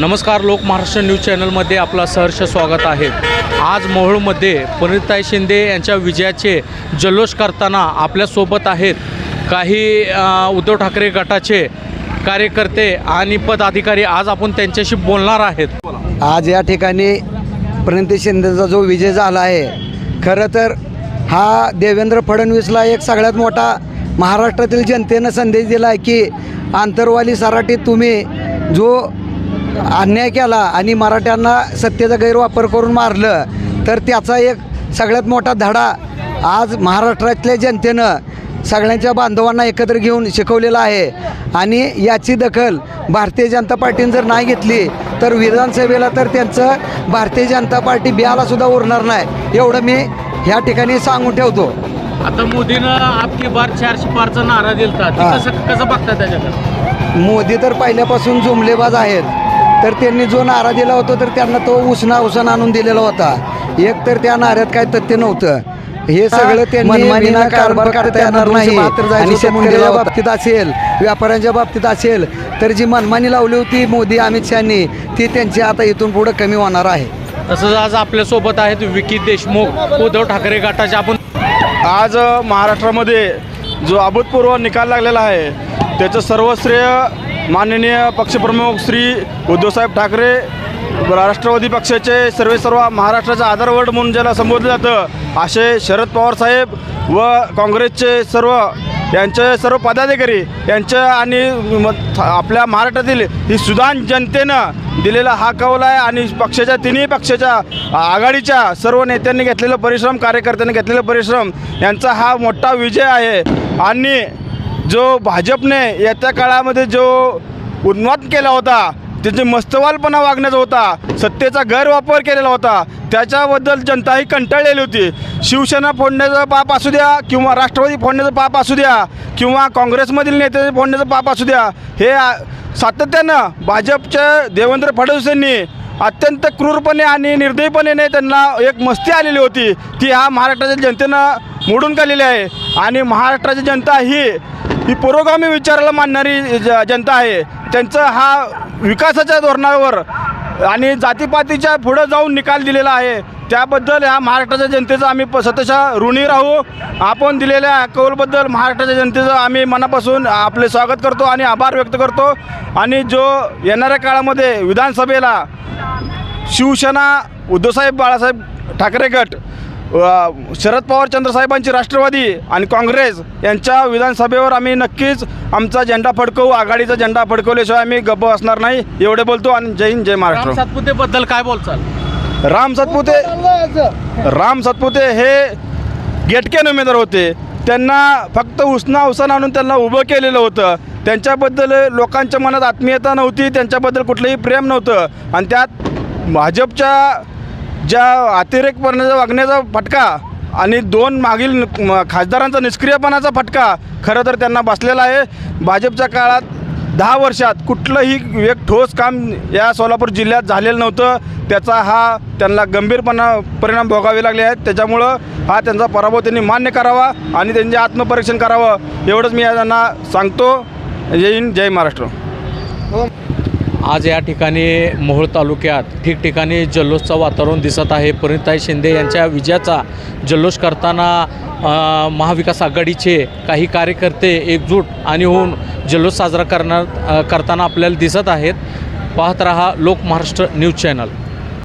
नमस्कार लोक महाराष्ट्र न्यूज चॅनलमध्ये आपलं सहर्ष स्वागत आहे. आज मोहोळमध्ये पुनिताई शिंदे यांच्या विजयाचे जल्लोष करताना आपल्यासोबत आहेत काही उद्धव ठाकरे गटाचे कार्यकर्ते आणि पदाधिकारी. आज आपण त्यांच्याशी बोलणार आहेत. आज या ठिकाणी प्रणिती शिंदेचा जो विजय झाला आहे खरं तर हा देवेंद्र फडणवीसला एक सगळ्यात मोठा महाराष्ट्रातील जनतेनं संदेश दिला आहे की आंतरवाली सराटीत तुम्ही जो अन्याय केला आणि मराठ्यांना सत्तेचा गैरवापर करून मारलं तर त्याचा एक सगळ्यात मोठा धडा आज महाराष्ट्रातल्या जनतेनं सगळ्यांच्या बांधवांना एकत्र घेऊन शिकवलेला आहे. आणि याची दखल भारतीय जनता पार्टीने जर नाही घेतली तर विधानसभेला तर त्यांचं भारतीय जनता पार्टी बियाला सुद्धा उरणार नाही. एवढं मी ह्या ठिकाणी सांगून ठेवतो. आता मोदीनं आपकी बार चारशे पारचा नारा. कसं कसं बघता त्याच्याकडे? मोदी तर पहिल्यापासून जुमलेबाज आहेत. तर त्यांनी जो नारा दिला होता तर त्यांना तो उसना उसन आणून दिलेला होता. एक तर त्या नाऱ्यात काय तथ्य नव्हतं. हे सगळं त्यांनी कारभार करता येणार नाही. आणि शेतकऱ्याच्या बाबतीत असेल व्यापाऱ्यांच्या बाबतीत असेल तर जी मनमानी लावली होती मोदी अमित शहानी ती त्यांची आता इथून पुढे कमी होणार आहे. तसंच आज आपल्यासोबत आहेत विकी देशमुख उद्धव ठाकरे गटाचे. आपण आज महाराष्ट्रामध्ये जो अभूतपूर्व निकाल लागलेला आहे त्याचं सर्व श्रेय माननीय पक्षप्रमुख श्री उद्धवसाहेब ठाकरे राष्ट्रवादी पक्षाचे सर्वे सर्व महाराष्ट्राचा आधारवड म्हणून ज्याला संबोधलं जातं असे शरद पवार साहेब व काँग्रेसचे सर्व यांचे सर्व पदाधिकारी यांच्या आणि म- आपल्या महाराष्ट्रातील ही सुदान जनतेनं दिलेला हा कौल आहे आणि पक्षाच्या तिन्ही पक्षाच्या आघाडीच्या सर्व नेत्यांनी घेतलेलं परिश्रम कार्यकर्त्यांनी घेतलेलं परिश्रम यांचा हा मोठा विजय आहे. आणि जो भाजपने येत्या काळामध्ये जो उन्माद केला होता त्याचे मस्तवालपणा वागण्याचा होता सत्तेचा गैरवापर केलेला होता त्याच्याबद्दल जनता ही कंटाळलेली होती. शिवसेना फोडण्याचं पाप असू द्या किंवा राष्ट्रवादी फोडण्याचं पाप असू द्या किंवा काँग्रेसमधील नेते फोडण्याचं पाप असू द्या हे सातत्यानं भाजपच्या देवेंद्र फडणवीस यांनी अत्यंत क्रूरपणे आणि निर्दयीपणे त्यांना एक मस्ती आलेली होती. ती हा महाराष्ट्राच्या जनतेनं मोडून काढलेली आहे. आणि महाराष्ट्राची जनता ही ही पुरोगामी विचाराला मानणारी ज- जनता आहे. त्यांचं हा विकासाच्या धोरणावर आणि जातीपातीच्या पुढं जाऊन निकाल दिलेला आहे. त्याबद्दल ह्या महाराष्ट्राच्या जनतेचं आम्ही प- सतशः ऋणी राहू. आपण दिलेल्या कौलबद्दल महाराष्ट्राच्या जनतेचं आम्ही मनापासून आपले स्वागत करतो आणि आभार व्यक्त करतो. आणि जो येणाऱ्या काळामध्ये विधानसभेला शिवसेना उद्धवसाहेब बाळासाहेब ठाकरे गट शरद पवार चंद्रसाहेबांची राष्ट्रवादी आणि काँग्रेस यांच्या विधानसभेवर आम्ही नक्कीच आमचा झेंडा फडकवू आघाडीचा झेंडा फडकवल्याशिवाय आम्ही गप्प असणार नाही. एवढे बोलतो आणि जय हिंद जय राम महाराष्ट्र सातपुतेबद्दल काय बोलचाल? राम सातपुते राम सातपुते हे गेटकेन उमेदवार होते. त्यांना फक्त उसना उसन आणून त्यांना उभं केलेलं होतं. त्यांच्याबद्दल लोकांच्या मनात आत्मीयता नव्हती त्यांच्याबद्दल कुठलंही प्रेम नव्हतं. आणि त्यात भाजपच्या ज्या अतिरेकपणाचा वागण्याचा फटका आणि दोन मागील खासदारांचा निष्क्रियपणाचा फटका खरं तर त्यांना बसलेला आहे. भाजपच्या काळात दहा वर्षात कुठलंही एक ठोस काम या सोलापूर जिल्ह्यात झालेलं नव्हतं. त्याचा हा त्यांना गंभीरपणा परिणाम भोगावे लागले आहेत. त्याच्यामुळं हा त्यांचा पराभव त्यांनी मान्य करावा आणि त्यांचे आत्मपरीक्षण करावं एवढंच मी त्यांना सांगतो. जय हिंद जय महाराष्ट्र. आज या ठिकाणी मोहोळ तालुक्यात ठिकठिकाणी जल्लोषचं वातावरण दिसत आहे. परिणताई शिंदे यांच्या विजयाचा जल्लोष करताना महाविकास आघाडीचे काही कार्यकर्ते एकजूट आणि होऊन जल्लोष साजरा करणार करताना आपल्याला दिसत आहेत. पाहत रहा लोक महाराष्ट्र न्यूज चॅनल.